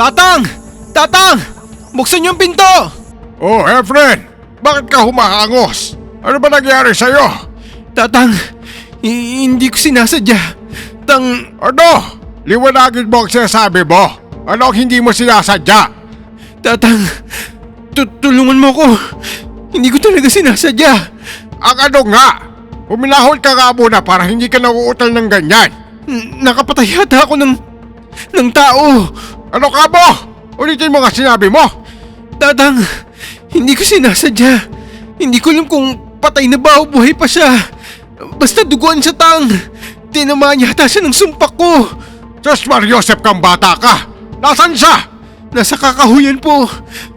Tatang! Tatang! Buksan ang pinto! Oh, Efren! Bakit ka humahangos? Ano ba nangyari sa'yo? Tatang, hindi ko sinasadya. Tang, Ano? Liwanagin mo ang sinasabi mo. Ano ang hindi mo sinasadya? tatang, tu- tulungan mo ko. Hindi ko talaga sinasadya. Ang ano nga? Huminahol ka nga muna para hindi ka nauutal ng ganyan. N- nakapatay yata ako ng, ng tao. Ano ka mo? Ulitin mo nga sinabi mo. Tatang, hindi ko sinasadya. Hindi ko alam kung patay na ba o buhay pa siya. Basta duguan siya tang. Tinamaan yata siya ng sumpak ko. Diyos Mariosep kang bata ka. Nasaan siya? Nasa kakahuyan po.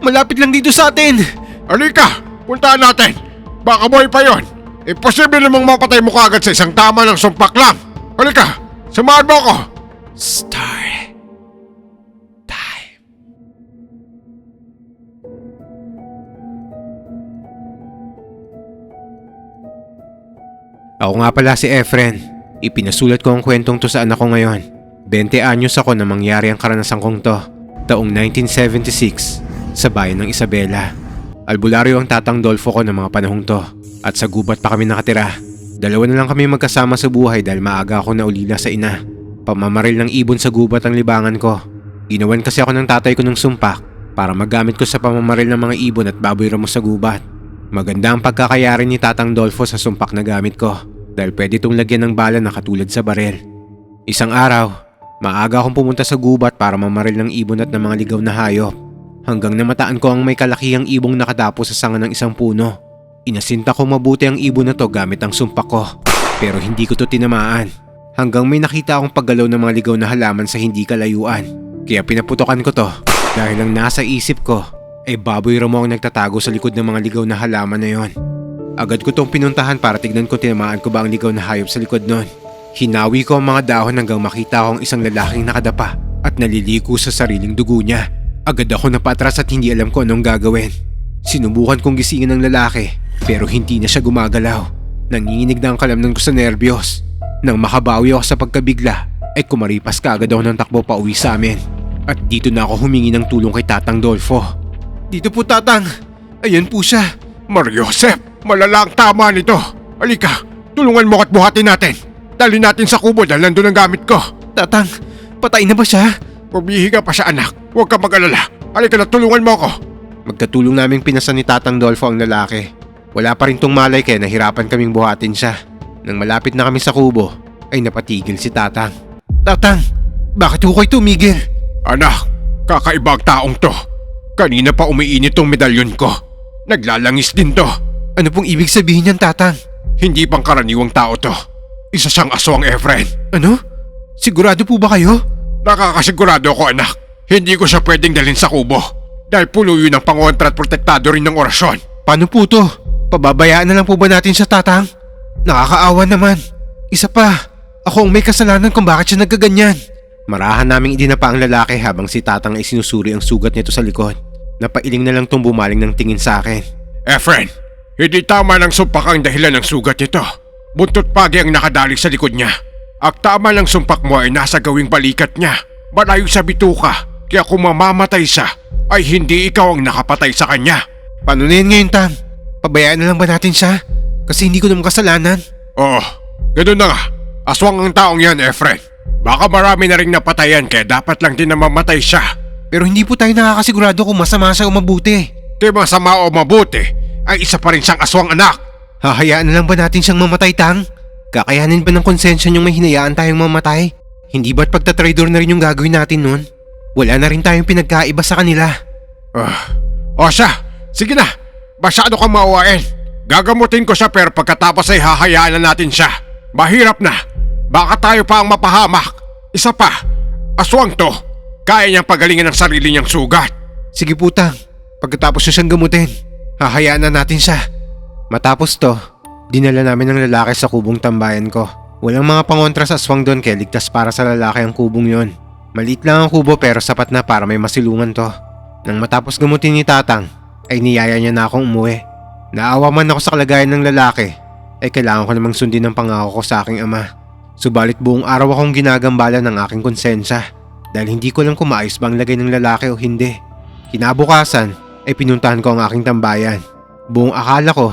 Malapit lang dito sa atin. Halika, puntaan natin. Baka buhay pa yon. Imposible namang mapatay mo kaagad sa isang tama ng sumpak lang. Halika, samahan mo ako. Star Ako nga pala si Efren. Ipinasulat ko ang kwentong to sa anak ko ngayon. 20 anyos ako na mangyari ang karanasan kong to. Taong 1976 sa bayan ng Isabela. Albularyo ang tatang Dolfo ko ng mga panahong to. At sa gubat pa kami nakatira. Dalawa na lang kami magkasama sa buhay dahil maaga ako naulila sa ina. Pamamaril ng ibon sa gubat ang libangan ko. Ginawan kasi ako ng tatay ko ng sumpak para magamit ko sa pamamaril ng mga ibon at baboy ramo sa gubat. Maganda ang pagkakayari ni Tatang Dolfo sa sumpak na gamit ko dahil pwede itong lagyan ng bala na katulad sa barel. Isang araw, maaga akong pumunta sa gubat para mamaril ng ibon at ng mga ligaw na hayop. Hanggang namataan ko ang may kalakihang ibong nakatapo sa sanga ng isang puno. Inasinta ko mabuti ang ibon na to gamit ang sumpak ko. Pero hindi ko to tinamaan. Hanggang may nakita akong paggalaw ng mga ligaw na halaman sa hindi kalayuan. Kaya pinaputokan ko to dahil ang nasa isip ko ay baboy ramo ang nagtatago sa likod ng mga ligaw na halaman na yon. Agad ko tong pinuntahan para tignan kung tinamaan ko ba ang ligaw na hayop sa likod nun. Hinawi ko ang mga dahon hanggang makita ko ang isang lalaking nakadapa at naliliko sa sariling dugo niya. Agad ako napatras at hindi alam ko anong gagawin. Sinubukan kong gisingin ang lalaki pero hindi na siya gumagalaw. Nanginginig na ang kalamnan ko sa nervyos. Nang makabawi ako sa pagkabigla ay kumaripas ka agad ako ng takbo pa uwi sa amin. At dito na ako humingi ng tulong kay Tatang Dolfo. Dito po Tatang, ayan po siya. Mariosep, malala ang tama nito. Halika, tulungan mo at buhatin natin. Dali natin sa kubo dahil nandun ang gamit ko. Tatang, patay na ba siya? Pumihi ka pa sa anak. Huwag ka mag-alala. Halika na, tulungan mo ako. Magkatulong naming pinasan ni Tatang Dolfo ang lalaki. Wala pa rin tong malay kaya nahirapan kaming buhatin siya. Nang malapit na kami sa kubo, ay napatigil si Tatang. Tatang, bakit ho kayo tumigil? Anak, kakaiba ang taong to. Kanina pa umiinit tong medalyon ko. Naglalangis din to. Ano pong ibig sabihin niyan, Tatang? Hindi pang karaniwang tao to. Isa siyang aswang Efren. Ano? Sigurado po ba kayo? Nakakasigurado ako anak. Hindi ko siya pwedeng dalhin sa kubo. Dahil puno yun ang pangontra at protektado rin ng orasyon. Paano po to? Pababayaan na lang po ba natin siya, Tatang? Nakakaawa naman. Isa pa, ako ang may kasalanan kung bakit siya nagkaganyan. Marahan naming idinapa ang lalaki habang si Tatang ay sinusuri ang sugat nito sa likod. Napailing na lang tong bumaling ng tingin sa akin. Efren, hindi tama ng sumpak ang dahilan ng sugat nito. Buntot pagi ang nakadali sa likod niya. Ang tama ng sumpak mo ay nasa gawing balikat niya. Malayo sa bituka. Kaya kung mamamatay siya, ay hindi ikaw ang nakapatay sa kanya. Paano na yun ngayon, Tang? Pabayaan na lang ba natin siya? Kasi hindi ko naman kasalanan. Oo, ganun na nga. Aswang ang taong yan, Efren. Baka marami na rin napatayan kaya dapat lang din na mamatay siya. Pero hindi po tayo nakakasigurado kung masama siya o mabuti. Di masama o mabuti, ay isa pa rin siyang aswang anak. Hahayaan na lang ba natin siyang mamatay, Tang? Kakayanin ba ng konsensya niyong may hinayaan tayong mamatay? Hindi ba't pagtatraidor na rin yung gagawin natin nun? Wala na rin tayong pinagkaiba sa kanila. Ah, o siya, sige na. Masyado kang mauwain. Gagamutin ko siya pero pagkatapos ay hahayaan na natin siya. Mahirap na. Baka tayo pa ang mapahamak. Isa pa, aswang to. Kaya niyang pagalingan ang sarili niyang sugat. Sige po, Tang. Pagkatapos niya siyang gamutin, hahayaan na natin siya. Matapos to, dinala namin ang lalaki sa kubong tambayan ko. Walang mga pangontra sa aswang doon kaya ligtas para sa lalaki ang kubong yon. Maliit lang ang kubo pero sapat na para may masilungan to. Nang matapos gamutin ni Tatang, ay niyaya niya na akong umuwi. Naawa man ako sa kalagayan ng lalaki, ay kailangan ko namang sundin ang pangako ko sa aking ama. Subalit buong araw akong ginagambala ng aking konsensya. dahil hindi ko alam kung maayos ba ang lagay ng lalaki o hindi. Kinabukasan ay pinuntahan ko ang aking tambayan. Buong akala ko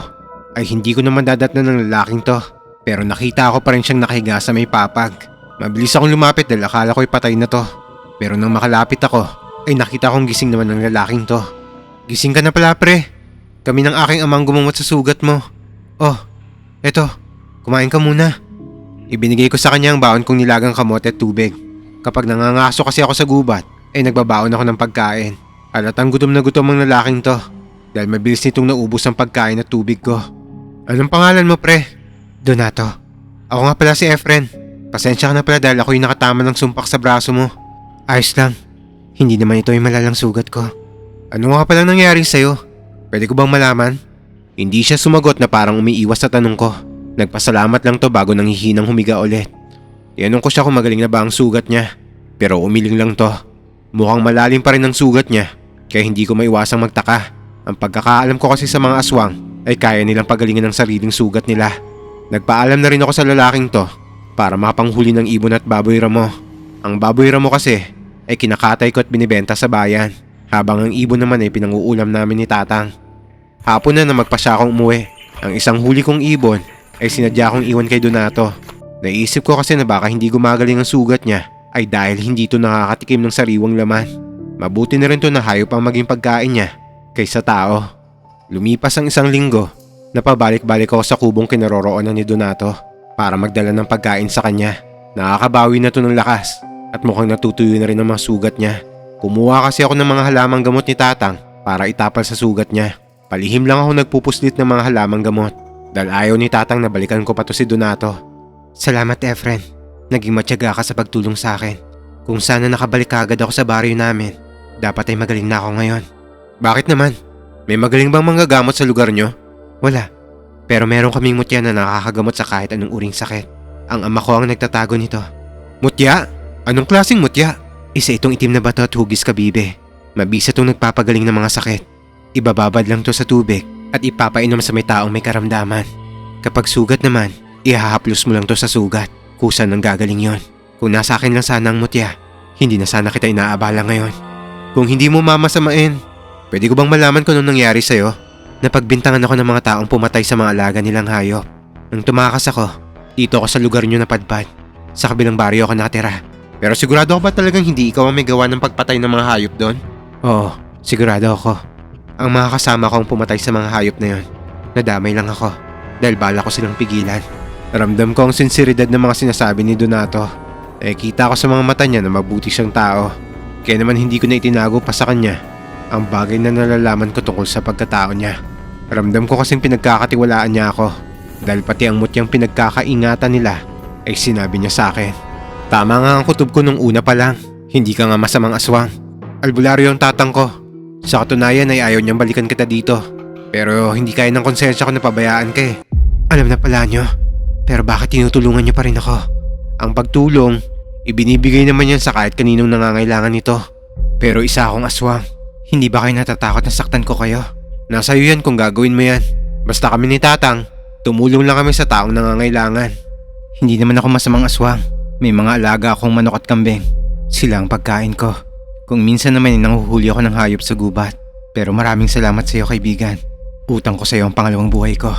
ay hindi ko naman dadatnan ng lalaking to. Pero nakita ko pa rin siyang nakahiga sa may papag. Mabilis akong lumapit dahil akala ko'y patay na to. Pero nang makalapit ako, ay nakita kong gising naman ng lalaking to. Gising ka na pala pre. Kami ng aking amang gumamot sa sugat mo. Oh, eto, kumain ka muna. Ibinigay ko sa kanya ang baon kong nilagang kamote at tubig. Kapag nangangaso kasi ako sa gubat, ay nagbabaon ako ng pagkain. Halatang gutom na gutom ang lalaking to. Dahil mabilis nitong naubos ang pagkain at tubig ko. Anong pangalan mo pre? Donato. Ako nga pala si Efren. Pasensya ka na pala dahil ako yung nakatama ng sumpak sa braso mo. Ayos lang. Hindi naman ito yung malalang sugat ko. Ano nga palang nangyari sa'yo? Pwede ko bang malaman? Hindi siya sumagot na parang umiiwas sa tanong ko. Nagpasalamat lang to bago nang hihinang humiga ulit. Tinanong ko siya kung magaling na ba ang sugat niya. Pero umiling lang to. Mukhang malalim pa rin ang sugat niya. Kaya hindi ko maiwasang magtaka. Ang pagkakaalam ko kasi sa mga aswang ay kaya nilang pagalingan ng sariling sugat nila. Nagpaalam na rin ako sa lalaking to para mapanghuli ng ibon at baboy ramo. Ang baboy ramo kasi ay kinakatay ko at binibenta sa bayan. Habang ang ibon naman ay pinanguulam namin ni Tatang. Hapon na na magpasya akong umuwi. Ang isang huli kong ibon ay sinadya kong iwan kay Donato. Naisip ko kasi na baka hindi gumagaling ang sugat niya ay dahil hindi ito nakakatikim ng sariwang laman. Mabuti na rin to na hayop ang maging pagkain niya kaysa tao. Lumipas ang isang linggo, napabalik-balik ako sa kubong kinaroroonan ni Donato para magdala ng pagkain sa kanya. Nakakabawi na to ng lakas at mukhang natutuyo na rin ang mga sugat niya. Kumuha kasi ako ng mga halamang gamot ni Tatang para itapal sa sugat niya. Palihim lang ako nagpupuslit ng mga halamang gamot dahil ayaw ni Tatang na balikan ko pa to si Donato. Salamat Efren. Naging matyaga ka sa pagtulong sa akin. Kung sana nakabalik agad ako sa baryo namin, dapat ay magaling na ako ngayon. Bakit naman? May magaling bang manggagamot sa lugar nyo? Wala. Pero meron kaming mutya na nakakagamot sa kahit anong uring sakit. Ang ama ko ang nagtatago nito. Mutya? Anong klaseng mutya? Isa itong itim na bato at hugis kabibe. Mabisa itong nagpapagaling ng mga sakit. Ibababad lang to sa tubig at ipapainom sa may taong may karamdaman. Kapag sugat naman, ihahaplos mo lang to sa sugat. Kusa nang gagaling yon. Kung nasa akin lang sana ang mutya, hindi na sana kita inaabala ngayon. Kung hindi mo mamasamain, pwede ko bang malaman kung anong nangyari sa'yo? Napagbintangan ako ng mga taong pumatay sa mga alaga nilang hayop. Nang tumakas ako, dito ako sa lugar nyo napadpad. Sa kabilang baryo ako nakatira. Pero sigurado ako ba talagang hindi ikaw ang may gawa ng pagpatay ng mga hayop doon? Oo, sigurado ako. Ang mga kasama ko ang pumatay sa mga hayop na yon. Nadamay lang ako dahil bala ko silang pigilan. Ramdam ko ang sinseridad ng mga sinasabi ni Donato. Nakikita ko sa mga mata niya na mabuti siyang tao. Kaya naman hindi ko na itinago pa sa kanya ang bagay na nalalaman ko tungkol sa pagkatao niya. Ramdam ko kasing pinagkakatiwalaan niya ako dahil pati ang mutyang pinagkakaingatan nila ay sinabi niya sa akin. Tama nga ang kutob ko nung una pa lang. Hindi ka nga masamang aswang. Albularyo ang tatang ko. Sa katunayan ay ayaw niyang balikan kita dito. Pero hindi kaya ng konsensya ko na pabayaan ka eh. Alam na pala niyo. Pero bakit tinutulungan niyo pa rin ako? Ang pagtulong, ibinibigay naman yan sa kahit kaninong nangangailangan nito. Pero isa akong aswang. Hindi ba kayo natatakot na saktan ko kayo? Nasa iyo yan kung gagawin mo yan. Basta kami ni Tatang, tumulong lang kami sa taong nangangailangan. Hindi naman ako masamang aswang. May mga alaga akong manok at kambing. Sila ang pagkain ko. Kung minsan naman ay nanguhuli ako ng hayop sa gubat. Pero maraming salamat sa iyo kaibigan. Utang ko sa iyo ang pangalawang buhay ko.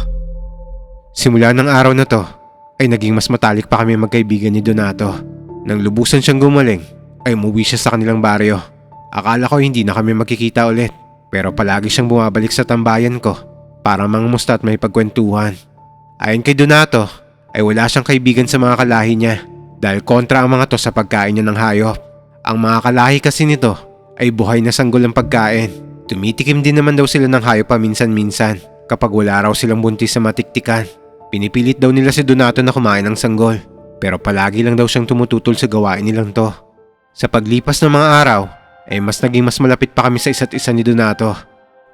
Simula ng araw na to, ay naging mas matalik pa kami magkaibigan ni Donato. Nang lubusan siyang gumaling, ay umuwi siya sa kanilang baryo. Akala ko hindi na kami magkikita ulit. Pero palagi siyang bumabalik sa tambayan ko para mangumusta at may pagkwentuhan. Ayon kay Donato, ay wala siyang kaibigan sa mga kalahi niya dahil kontra ang mga to sa pagkain niya ng hayop. Ang mga kalahi kasi nito ay buhay na sanggol ang pagkain. Tumitikim din naman daw sila ng hayop paminsan-minsan kapag wala raw silang buntis sa matiktikan. Pinipilit daw nila si Donato na kumain ng sanggol pero palagi lang daw siyang tumututol sa gawain nilang to. Sa paglipas ng mga araw ay mas naging mas malapit pa kami sa isa't isa ni Donato.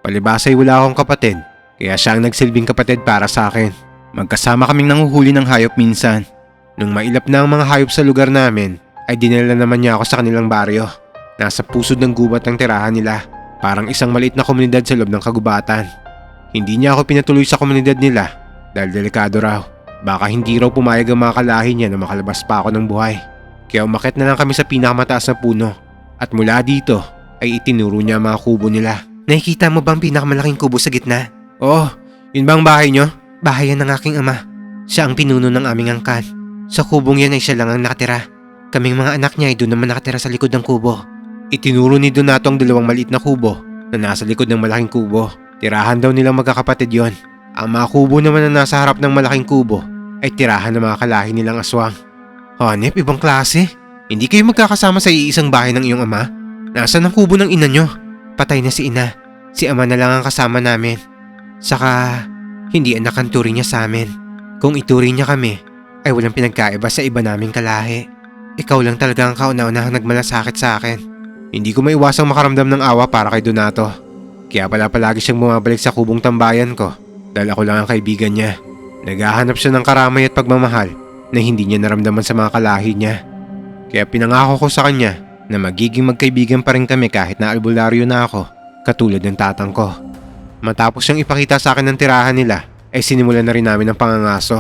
Palibasa ay wala akong kapatid kaya siya ang nagsilbing kapatid para sa akin. Magkasama kaming nanguhuli ng hayop minsan. Nung mailap na ang mga hayop sa lugar namin, ay dinala naman niya ako sa kanilang baryo. Nasa pusod ng gubat ng tirahan nila, parang isang maliit na komunidad sa loob ng kagubatan. Hindi niya ako pinatuloy sa komunidad nila dahil delikado raw. Baka hindi raw pumayag ang mga kalahi niya na makalabas pa ako ng buhay. Kaya umakit na lang kami sa pinakamataas na puno At mula dito ay itinuro niya ang mga kubo nila. Nakikita mo ba ang pinakamalaking kubo sa gitna? Oo, yun ba ang bahay nyo? Bahay yan ng aking ama. Siya ang pinuno ng aming angkan. Sa kubong yan ay siya lang ang nakatira. Kaming mga anak niya ay doon naman nakatira sa likod ng kubo. Itinuro ni Donato ang dalawang maliit na kubo na nasa likod ng malaking kubo. Tirahan daw nilang magkakapatid yon. Ang mga kubo naman na nasa harap ng malaking kubo ay tirahan ng mga kalahi nilang aswang. Hanep, ibang klase. Hindi kayo magkakasama sa iisang bahay ng iyong ama? Nasaan ang kubo ng ina nyo? Patay na si ina. Si ama na lang ang kasama namin. Saka, hindi anak ang turing niya sa amin. Kung ituring niya kami, ay walang pinagkaiba sa iba naming kalahi. Ikaw lang talaga ang kauna-unahang nagmalasakit sa akin. Hindi ko maiwasang makaramdam ng awa para kay Donato. Kaya pala palagi siyang bumabalik sa kubong tambayan ko dahil ako lang ang kaibigan niya. Naghahanap siya ng karamay at pagmamahal na hindi niya naramdaman sa mga kalahi niya. Kaya pinangako ko sa kanya na magiging magkaibigan pa rin kami kahit na albularyo na ako, katulad ng tatang ko. Matapos siyang ipakita sa akin ng tirahan nila, ay sinimulan na rin namin ang pangangaso.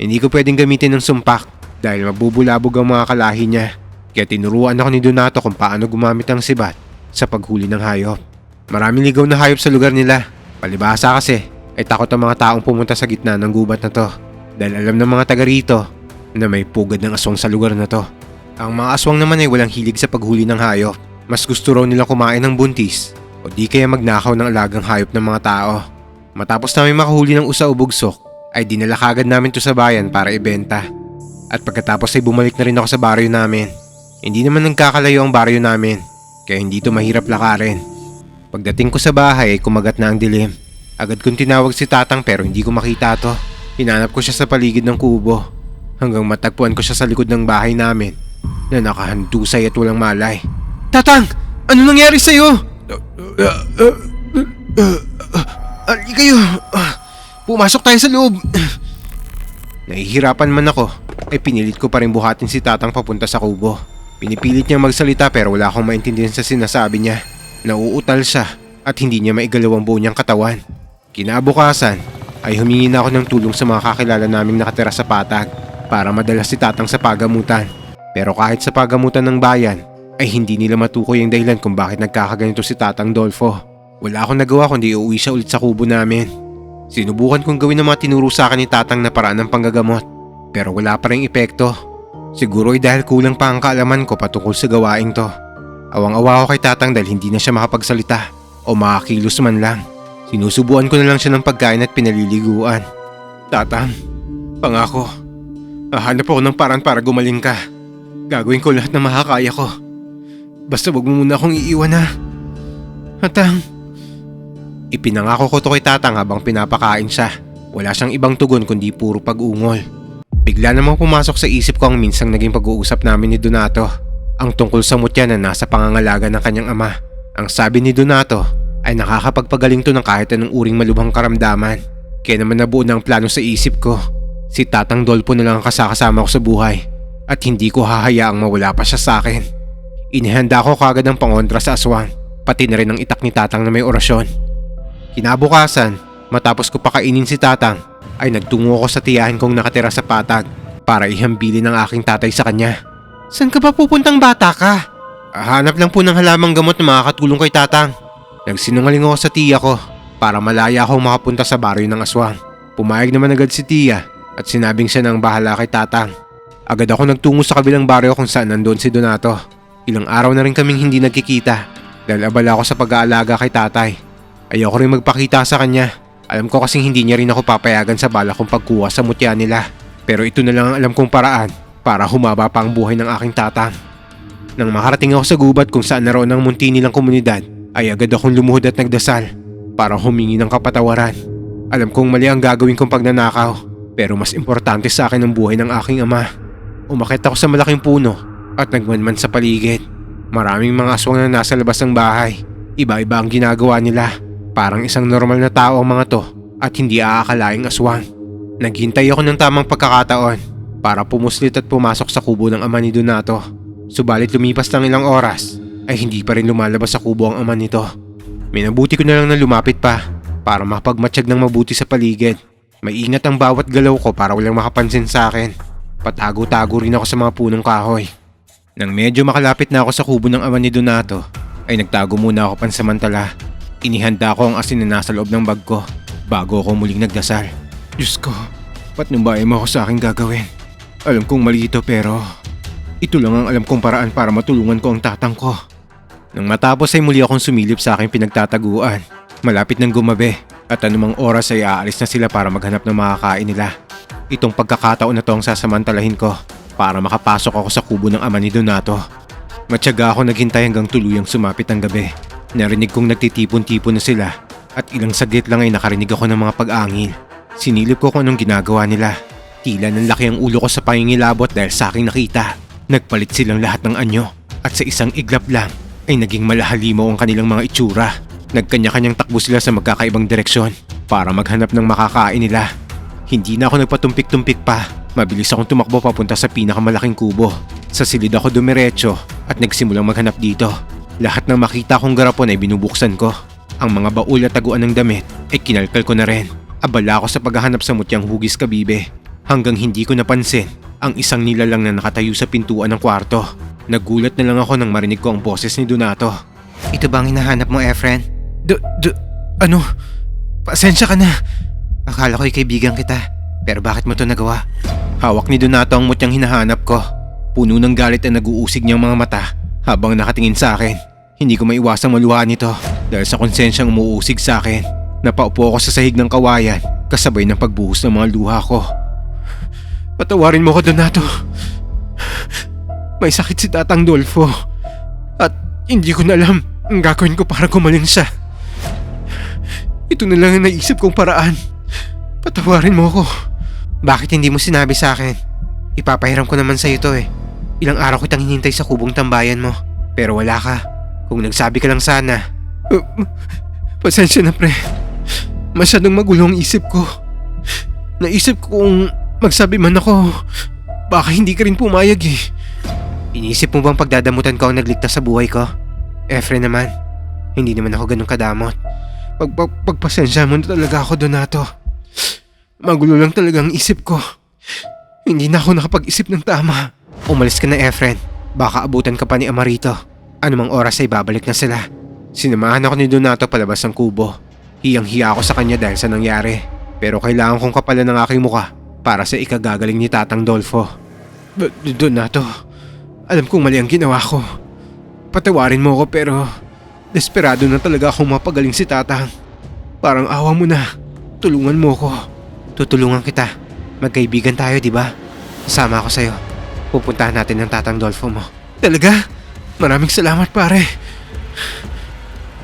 Hindi ko pwedeng gamitin ng sumpak dahil mabubulabog ang mga kalahi niya. Kaya tinuruan ako ni Donato kung paano gumamit ng sibat sa paghuli ng hayop. Maraming ligaw na hayop sa lugar nila. Palibasa kasi ay takot ang mga taong pumunta sa gitna ng gubat na to. Dahil alam ng mga taga rito na may pugad ng aswang sa lugar na to. Ang mga aswang naman ay walang hilig sa paghuli ng hayop. Mas gusto raw nilang kumain ng buntis o di kaya magnakaw ng alagang hayop ng mga tao. Matapos namin makahuli ng usa o bugsok, ay dinala kagad namin to sa bayan para ibenta. At pagkatapos ay bumalik na rin ako sa baryo namin. Hindi naman nagkakalayo ang baryo namin, kaya hindi to mahirap lakarin. Pagdating ko sa bahay ay kumagat na ang dilim. Agad kong tinawag si Tatang pero hindi ko makita to. Hinanap ko siya sa paligid ng kubo. Hanggang matagpuan ko siya sa likod ng bahay namin na nakahandusay at walang malay. Tatang! Ano nangyari sa'yo? Ali kayo! Pumasok tayo sa loob! Nahihirapan man ako, ay pinilit ko pa rin buhatin si Tatang papunta sa kubo. Pinipilit niyang magsalita pero wala akong maintindihan sa sinasabi niya. Nauutal siya at hindi niya maigalaw ang buo niyang katawan. Kinabukasan ay humingi na ako ng tulong sa mga kakilala naming nakatira sa patag para madala si Tatang sa pagamutan. Pero kahit sa pagamutan ng bayan ay hindi nila matukoy ang dahilan kung bakit nagkakaganito si Tatang Dolfo. Wala akong nagawa kundi uuwi siya ulit sa kubo namin. Sinubukan kong gawin ang mga tinuro sa akin ni Tatang na paraan ng panggagamot pero wala pa rin epekto. Siguro ay dahil kulang pa ang kaalaman ko patungkol sa gawaing to. Awang-awa ako kay Tatang dahil hindi na siya makapagsalita o makakilos man lang. Sinusubuan ko na lang siya ng pagkain at pinaliliguan. Tatang, pangako, hahanap ako ng paraan para gumaling ka. Gagawin ko lahat na makakaya ko. Basta wag mo muna akong iiwan ha. Tatang. Ipinangako ko to kay Tatang habang pinapakain siya. Wala siyang ibang tugon kundi puro pag-ungol. Bigla namang pumasok sa isip ko ang minsang naging pag-uusap namin ni Donato. Ang tungkol sa mutya na nasa pangangalaga ng kanyang ama. Ang sabi ni Donato ay nakakapagpagaling to ng kahit anong uring malubhang karamdaman. Kaya naman nabuo na ang plano sa isip ko. Si Tatang Dolpo na lang ang kasakasama ko sa buhay. At hindi ko hahayaang mawala pa siya sa akin. Inihanda ko kagad ang pangontra sa aswang. Pati na rin ang itak ni Tatang na may orasyon. Kinabukasan, matapos ko pakainin si Tatang, ay nagtungo ko sa tiyahin kong nakatira sa patag para ihambili ng aking tatay sa kanya. San ka ba pupuntang bata ka? Hanap lang po ng halamang gamot na makakatulong kay tatang. Nagsinungaling ako sa tiya ko para malaya akong makapunta sa baryo ng aswang. Pumayag naman agad si tiya at sinabing siya nang bahala kay tatang. Agad ako nagtungo sa kabilang baryo kung saan nandoon si Donato. Ilang araw na rin kaming hindi nagkikita dahil abala ako sa pag-aalaga kay tatay. Ayoko rin magpakita sa kanya. Alam ko kasing hindi niya rin ako papayagan sa bala kong pagkuha sa mutya nila. Pero ito na lang ang alam kong paraan para humaba pa ang buhay ng aking tatang. Nang makarating ako sa gubat kung saan naroon ang munti nilang komunidad, ay agad akong lumuhod at nagdasal para humingi ng kapatawaran. Alam kong mali ang gagawin kong pagnanakaw, pero mas importante sa akin ang buhay ng aking ama. Umakit ako sa malaking puno at nagmanman sa paligid. Maraming mga aswang na nasa labas ng bahay. Iba-iba ang ginagawa nila. Parang isang normal na tao ang mga to at hindi aakalaing aswang. Naghintay ako ng tamang pagkakataon para pumuslit at pumasok sa kubo ng ama ni Donato. Subalit lumipas ng ilang oras ay hindi pa rin lumalabas sa kubo ang ama nito. Minabuti ko na lang na lumapit pa para makapagmatsyag ng mabuti sa paligid. Maingat ang bawat galaw ko para walang makapansin sa akin. Patago-tago rin ako sa mga punong kahoy. Nang medyo makalapit na ako sa kubo ng ama ni Donato, ay nagtago muna ako pansamantala. Inihanda ko ang asin na nasa loob ng bag ko bago ako muling nagdasal. Diyos ko, patnubayan mo ako sa aking gagawin. Alam kong mali ito pero ito lang ang alam kong paraan para matulungan ko ang tatang ko. Nang matapos ay muli akong sumilip sa aking pinagtataguan. Malapit ng gumabi at anumang oras ay aalis na sila para maghanap ng makakain nila. Itong pagkakataon na to ang sasamantalahin ko para makapasok ako sa kubo ng ama ni Donato. Matyaga ako naghintay hanggang tuluyang sumapit ang gabi. Narinig kong nagtitipon-tipon na sila at ilang saglit lang ay nakarinig ako ng mga pag-angin. Sinilip ko kung anong ginagawa nila. Tila ng laki ang ulo ko sa pangingilabot dahil sa aking nakita. Nagpalit silang lahat ng anyo at sa isang iglap lang ay naging malahalimaw ang kanilang mga itsura. Nagkanya-kanyang takbo sila sa magkakaibang direksyon para maghanap ng makakain nila. Hindi na ako nagpatumpik-tumpik pa. Mabilis akong tumakbo papunta sa pinakamalaking kubo. Sa silid ako dumiretso at nagsimulang maghanap dito. Lahat ng makita kong garapon ay binubuksan ko. Ang mga baul at taguan ng damit ay kinalkal ko na rin. Abala ako sa paghahanap sa mutyang hugis kabibe. Hanggang hindi ko napansin ang isang nilalang na nakatayo sa pintuan ng kwarto. Nagulat na lang ako nang marinig ko ang boses ni Donato. Ito ba ang hinahanap mo, Efren? D, d, ano? Pasensya ka na. Akala ko'y kaibigan kita. Pero bakit mo to nagawa? Hawak ni Donato ang mutyang hinahanap ko. Puno ng galit na nag-uusig niyang mga mata habang nakatingin sa akin. Hindi ko maiwasang maluha nito dahil sa konsensyang umuusig sa akin. Napaupo ako sa sahig ng kawayan kasabay ng pagbuhos ng mga luha ko. Patawarin mo ko, Donato. May sakit si Tatang Dolfo. At hindi ko na alam ang gagawin ko para gumaling siya. Ito na lang ang naisip kong paraan. Patawarin mo ko. Bakit hindi mo sinabi sa akin? Ipapahiram ko naman sa to eh. Ilang araw kitang hinintay sa kubong tambayan mo. Pero wala ka. Kung nagsabi ka lang sana. Uh, pasensya na pre. Masyadong magulo ang isip ko. Naisip ko kung magsabi man ako, baka hindi ka rin pumayag eh. Inisip mo bang pagdadamutan ko ang nagligtas sa buhay ko? Efren naman, hindi naman ako ganun kadamot. Pag, pag, pagpasensya mo na talaga ako, Donato. Magulo lang talaga ang isip ko. Hindi na ako nakapag-isip ng tama. Umalis ka na, Efren. Baka abutan ka pa ni Amarito. Anumang oras ay babalik na sila. Sinamahan ako ni Donato palabas ng kubo. Hiyang-hiya ako sa kanya dahil sa nangyari. Pero kailangan kong kapalan ng aking muka para sa ikagagaling ni Tatang Dolfo. Donato, alam kong mali ang ginawa ko. Patawarin mo ako pero desperado na talaga akong mapagaling si Tatang. Parang awa mo na. Tulungan mo ko. Tutulungan kita. Magkaibigan tayo, di ba? Sama ako sa'yo. Pupuntahan natin ang Tatang Dolfo mo. Talaga? Maraming salamat pare.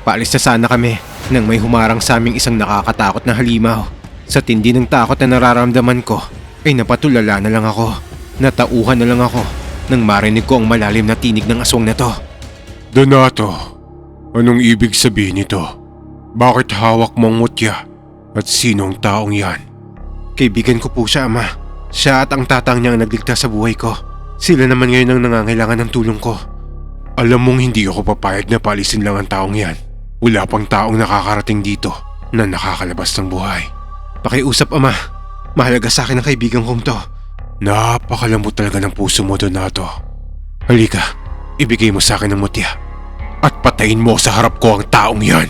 Paalis na sana kami nang may humarang sa aming isang nakakatakot na halimaw. Sa tindi ng takot na nararamdaman ko, ay napatulala na lang ako. Natauhan na lang ako nang marinig ko ang malalim na tinig ng aswang na to. Donato, anong ibig sabihin nito? Bakit hawak mong mutya? At sinong taong yan? Kaibigan ko po siya, ama. Siya at ang tatang niya ang nagligtas sa buhay ko. Sila naman ngayon ang nangangailangan ng tulong ko. Alam mong hindi ako papayag na palisin lang ang taong yan. Wala pang taong nakakarating dito na nakakalabas ng buhay. Pakiusap, ama. Mahalaga sa akin ang kaibigan kong to. Napakalambot talaga ng puso mo, Donato. Halika, ibigay mo sa akin ang mutya. At patayin mo sa harap ko ang taong yan.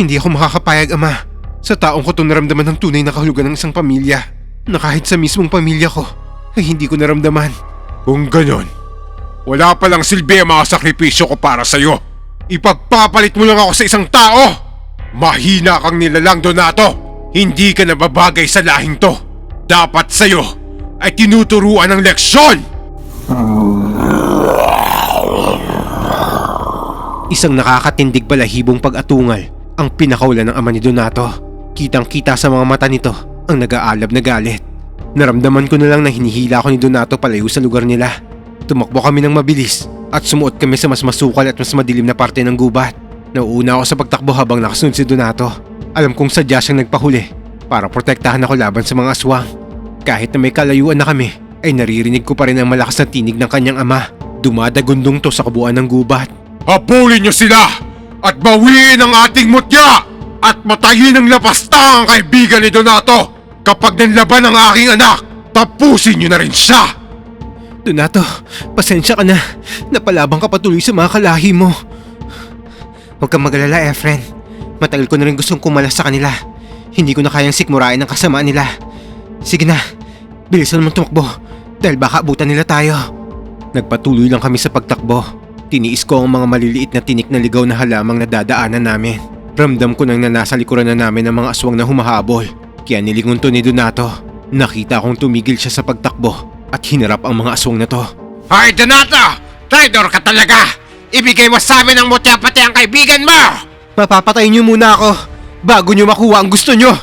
Hindi ako makakapayag, ama. Sa taong ko to naramdaman ng tunay na kahulugan ng isang pamilya. Na kahit sa mismong pamilya ko, ay hindi ko naramdaman. Kung ganon, wala palang silbi ang mga sakripisyo ko para sa'yo. Ipagpapalit mo lang ako sa isang tao! Mahina kang nilalang, Donato! Hindi ka nababagay sa lahing to! Dapat sa'yo ay tinuturuan ng leksyon! Isang nakakatindig balahibong pag-atungal ang pinakaulan ng ama ni Donato. Kitang-kita sa mga mata nito ang nag-aalab na galit. Naramdaman ko na lang na hinihila ko ni Donato palayo sa lugar nila. Tumakbo kami ng mabilis at sumuot kami sa mas masukal at mas madilim na parte ng gubat. Nauuna ako sa pagtakbo habang nakasunod si Donato. Alam kong sadya siyang nagpahuli para protektahan ako laban sa mga aswang. Kahit na may kalayuan na kami, ay naririnig ko pa rin ang malakas na tinig ng kanyang ama. Dumadagundong to sa kabuuan ng gubat. Habulin niyo sila! At bawiin ang ating mutya! At matayin ang lapasta ang kaibigan ni Donato! Kapag nanlaban ang aking anak, tapusin niyo na rin siya! Donato, pasensya ka na. Napalabang ka patuloy sa mga kalahi mo. Huwag kang magalala, Efren. Matagal ko na rin gustong kumalas sa kanila. Hindi ko na kayang sikmurain ang kasamaan nila. Sige na, bilisan mo tumakbo dahil baka abutan nila tayo. Nagpatuloy lang kami sa pagtakbo. Tiniis ko ang mga maliliit na tinik na ligaw na halamang nadadaanan namin. Ramdam ko nang na nasa likuran na namin ng mga aswang na humahabol. Kaya nilingon to ni Donato. Nakita kong tumigil siya sa pagtakbo at hinarap ang mga aswang na to. Hoy, Donato! Traitor ka talaga! Ibigay mo sa amin ang mutya pati ang kaibigan mo! Mapapatayin niyo muna ako bago niyo makuha ang gusto niyo.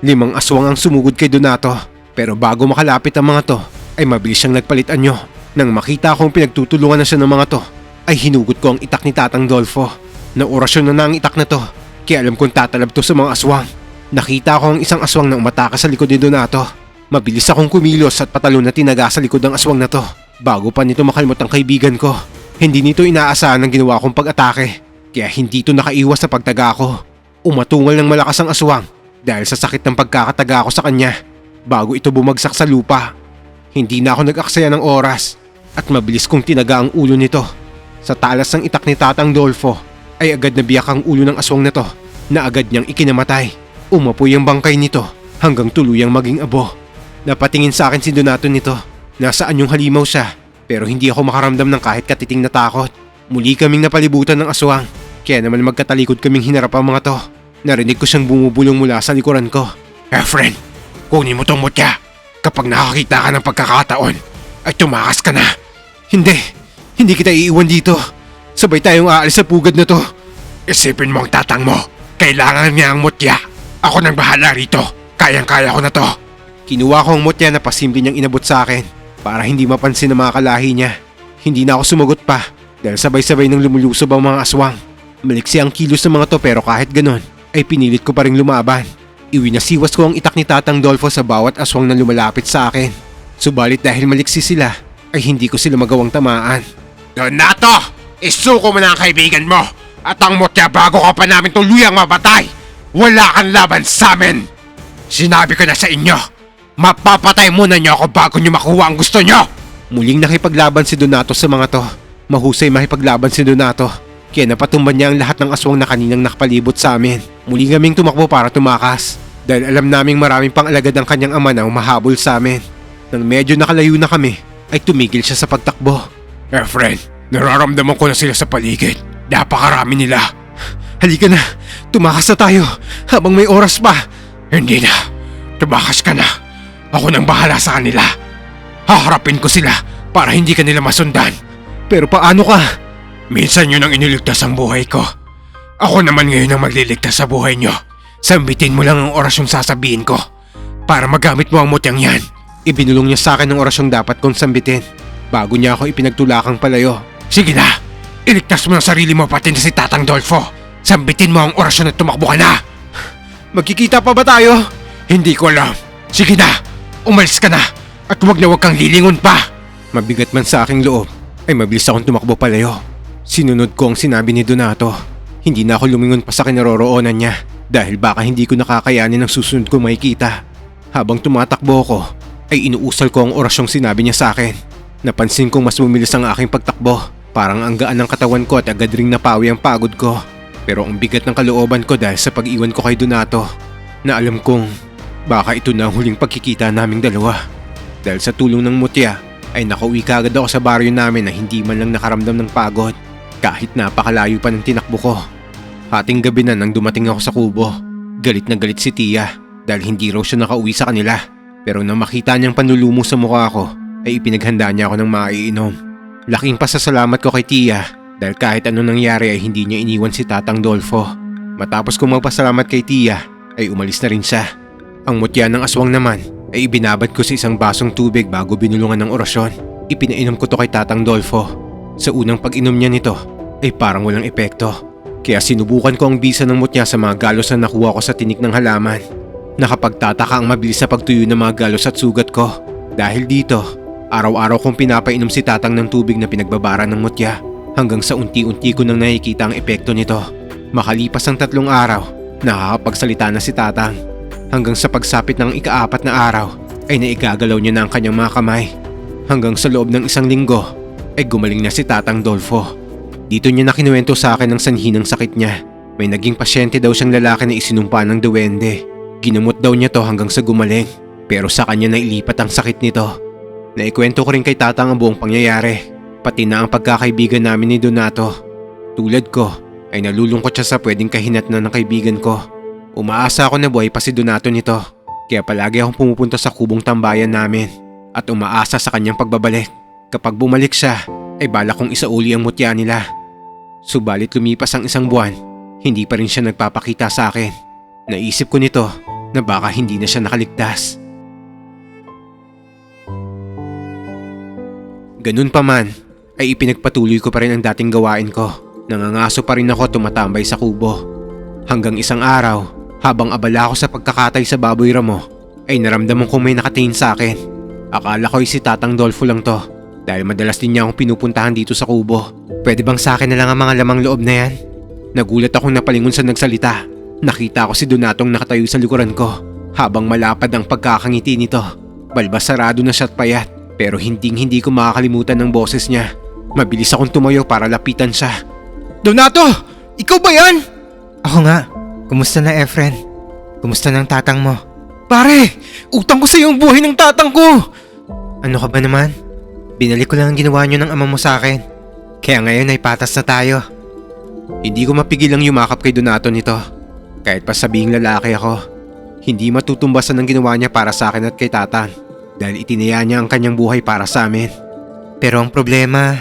Limang aswang ang sumugod kay Donato pero bago makalapit ang mga to ay mabilis siyang nagpalit anyo. Nang makita kong pinagtutulungan na siya ng mga to ay hinugot ko ang itak ni Tatang Dolfo. Na orasyon na na ang itak na to kaya alam kong tatalab to sa mga aswang. Nakita ko ang isang aswang na umatakas sa likod ni Donato. Mabilis akong kumilos at patalon na tinaga sa likod ng aswang na to bago pa nito makalimot ang kaibigan ko. Hindi nito inaasahan ang ginawa kong pag-atake kaya hindi ito nakaiwas sa pagtaga ko. Umatungal ng malakas ang aswang dahil sa sakit ng pagkakataga ko sa kanya bago ito bumagsak sa lupa. Hindi na ako nag-aksaya ng oras at mabilis kong tinaga ang ulo nito. Sa talas ng itak ni Tatang Dolfo ay agad na biyak ang ulo ng aswang na to na agad niyang ikinamatay. Umapoy ang bangkay nito hanggang tuluyang maging abo. Napatingin sa akin si Donato nito. Nasaan yung halimaw siya pero hindi ako makaramdam ng kahit katiting na takot. Muli kaming napalibutan ng aswang kaya naman magkatalikod kaming hinarap ang mga to. Narinig ko siyang bumubulong mula sa likuran ko. Efren, kunin mo tong mutya. Kapag nakakita ka ng pagkakataon, ay tumakas ka na. Hindi, hindi kita iiwan dito. Sabay tayong aalis sa pugad na to. Isipin mo ang tatang mo. Kailangan niya ang mutya. Ako nang bahala rito. Kayang-kaya ko na to. Kinuha ko ang mutya na pasimple niyang inabot sa akin para hindi mapansin ng mga kalahi niya. Hindi na ako sumagot pa dahil sabay-sabay nang lumulusob ang mga aswang. Maliksi ang kilos ng mga to pero kahit ganon ay pinilit ko pa rin lumaban. Iwinasiwas ko ang itak ni Tatang Dolfo sa bawat aswang na lumalapit sa akin. Subalit dahil maliksi sila ay hindi ko sila magawang tamaan. Donato! Isuko mo na ang kaibigan mo! At ang mutya bago ka pa namin tuluyang mabatay! Wala kang laban sa amin! Sinabi ko na sa inyo! Mapapatay muna niyo ako bago niyo makuha ang gusto niyo! Muling nakipaglaban si Donato sa mga to. Mahusay makipaglaban si Donato. Kaya napatumban niya ang lahat ng aswang na kaninang nakapalibot sa amin. Muli kaming tumakbo para tumakas. Dahil alam naming maraming pang alagad ang kanyang ama na umahabol sa amin. Nang medyo nakalayo na kami, ay tumigil siya sa pagtakbo. Efren, nararamdaman ko na sila sa paligid. Napakarami nila. Halika na, tumakas na tayo habang may oras pa. Hindi na. Tumakas ka na. Ako nang bahala sa kanila. Haharapin ko sila para hindi ka nila masundan. Pero paano ka? Minsan yun ang iniligtas ang buhay ko. Ako naman ngayon ang magliligtas sa buhay nyo. Sambitin mo lang ang orasyong sasabihin ko para magamit mo ang mutyang yan. Ibinulong niya sa akin ng orasyong dapat kong sambitin bago niya ako ipinagtulakang palayo. Sige na, iligtas mo ang sarili mo pati na si Tatang Dolfo. Sambitin mo ang orasyon at tumakbo ka na. Magkikita pa ba tayo? Hindi ko alam. Sige na, umalis ka na at huwag na huwag kang lilingon pa. Mabigat man sa aking loob, ay mabilis akong tumakbo palayo. Sinunod ko ang sinabi ni Donato. Hindi na ako lumingon pa sa kinaroroonan niya dahil baka hindi ko nakakayanin ang susunod ko makikita. Habang tumatakbo ko, ay inuusal ko ang orasyong sinabi niya sa akin. Napansin kong mas bumilis ang aking pagtakbo. Parang ang gaan ng katawan ko at agad ring napawi ang pagod ko. Pero ang bigat ng kalooban ko dahil sa pag-iwan ko kay Donato na alam kong baka ito na ang huling pagkikita naming dalawa. Dahil sa tulong ng mutya ay nakauwi kagad ako sa baryo namin na hindi man lang nakaramdam ng pagod kahit napakalayo pa ng tinakbo ko. Hating gabi na nang dumating ako sa kubo. Galit na galit si Tia dahil hindi raw siya nakauwi sa kanila. Pero nang makita niyang panlulumo sa mukha ko ay ipinaghanda niya ako ng maiinom. Laking pasasalamat ko kay Tia dahil kahit ano nangyari ay hindi niya iniwan si Tatang Dolfo. Matapos kong magpasalamat kay Tia ay umalis na rin siya. Ang mutya ng aswang naman ay ibinabad ko sa isang basong tubig bago binulungan ng orasyon. Ipinainom ko to kay Tatang Dolfo. Sa unang pag-inom niya nito ay parang walang epekto. Kaya sinubukan ko ang bisa ng mutya sa mga galos na nakuha ko sa tinik ng halaman. Nakapagtataka ang mabilis na pagtuyo ng mga galos at sugat ko. Dahil dito, araw-araw kong pinapainom si Tatang ng tubig na pinagbabara ng mutya hanggang sa unti-unti ko nang nakikita ang epekto nito. Makalipas ang tatlong araw, nakakapagsalita na si Tatang. Hanggang sa pagsapit ng ikaapat na araw ay naigagalaw niya na ang kanyang mga kamay. Hanggang sa loob ng isang linggo, ay gumaling na si Tatang Dolfo. Dito niya nakinuwento sa akin ang sanhi ng sakit niya. May naging pasyente daw siyang lalaki na isinumpa ng duwende. Ginamot daw niya to hanggang sa gumaling. Pero sa kanya na ilipat ang sakit nito. Naikwento ko rin kay Tatang ang buong pangyayari. Pati na ang pagkakaibigan namin ni Donato. Tulad ko, ay nalulungkot siya sa pwedeng kahinatnan ng kaibigan ko. Umaasa ako na buhay pa si Donato nito. Kaya palagi akong pumupunta sa kubong tambayan namin. At umaasa sa kanyang pagbabalik. Kapag bumalik siya, ay bala kong isauli ang mutya nila. Subalit lumipas ang isang buwan, hindi pa rin siya nagpapakita sa akin. Naisip ko nito na baka hindi na siya nakaligtas. Ganun pa man, ay ipinagpatuloy ko pa rin ang dating gawain ko. Nangangaso pa rin ako tumatambay sa kubo. Hanggang isang araw, habang abala ako sa pagkakatay sa baboy ramo, ay naramdaman kong may nakatingin sa akin. Akala ko ay si Tatang Dolfo lang to, dahil madalas din niya akong pinupuntahan dito sa kubo. Pwede bang sa akin na lang ang mga lamang loob na yan? Nagulat akong napalingon sa nagsalita. Nakita ko si Donatong nakatayo sa likuran ko, habang malapad ang pagkakangiti nito. Balbas sarado na siya at payat, pero hinding hindi ko makakalimutan ng boses niya. Mabilis akong tumayo para lapitan siya. Donato! Ikaw ba yan? Ako nga. Kumusta na Efren? Kumusta ng tatang mo? Pare! Utang ko sa yung buhay ng tatang ko! Ano ka ba naman? Binalik ko lang ang ginawa niyo ng ama mo sa akin. Kaya ngayon ay patas na tayo. Hindi ko mapigil ang yumakap kay Donato nito. Kahit pa sabihing lalaki ako, hindi matutumbasan ang ginawa niya para sa akin at kay Tatan. Dahil itinaya niya ang kanyang buhay para sa amin. Pero ang problema,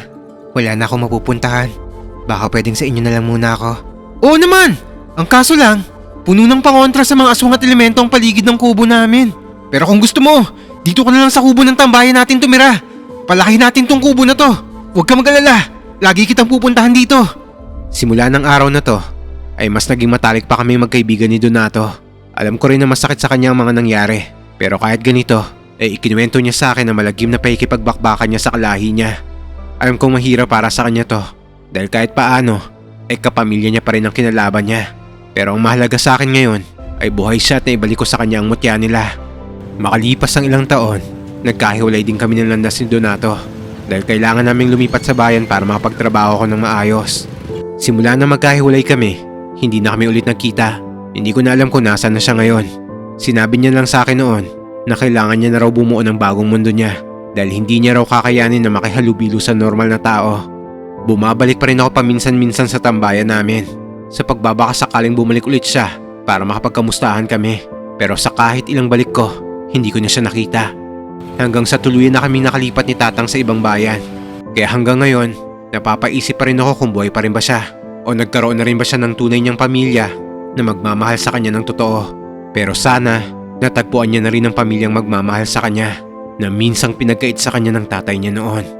wala na akong mapupuntahan. Baka pwedeng sa inyo na lang muna ako. Oo naman! Ang kaso lang, puno ng pangontra sa mga aswang at elemento ang paligid ng kubo namin. Pero kung gusto mo, dito ka na lang sa kubo ng tambayan natin tumira. Palaki natin tong kubo na to. Huwag ka mag-alala. Lagi kitang pupuntahan dito. Simula ng araw na to, ay mas naging matalik pa kami magkaibigan ni Donato. Alam ko rin na masakit sa kanya ang mga nangyari. Pero kahit ganito, ay ikinuwento niya sa akin na malagim na pakikipagbakbakan niya sa kalahi niya. Alam kong mahirap para sa kanya to. Dahil kahit paano, ay kapamilya niya pa rin ang kinalaban niya. Pero ang mahalaga sa akin ngayon, ay buhay siya at naibalik ko sa kanya ang mutya nila. Makalipas ang ilang taon, nagkahiwalay din kami ng landas ni Donato. Dahil kailangan naming lumipat sa bayan para makapagtrabaho ko ng maayos. Simula na magkahiwalay kami, hindi na kami ulit nagkita. Hindi ko na alam kung nasaan na siya ngayon. Sinabi niya lang sa akin noon na kailangan niya na raw bumuo ng bagong mundo niya dahil hindi niya raw kakayanin na makihalubilo sa normal na tao. Bumabalik pa rin ako paminsan-minsan sa tambayan namin sa pagbabaka sakaling bumalik ulit siya para makapagkamustahan kami. Pero sa kahit ilang balik ko, hindi ko na siya nakita. Hanggang sa tuluyan na kami nakalipat ni Tatang sa ibang bayan. Kaya hanggang ngayon, napapaisip pa rin ako kung buhay pa rin ba siya o nagkaroon na rin ba siya ng tunay niyang pamilya na magmamahal sa kanya ng totoo. Pero sana, natagpuan niya na rin ang pamilyang magmamahal sa kanya na minsang pinagkait sa kanya ng tatay niya noon.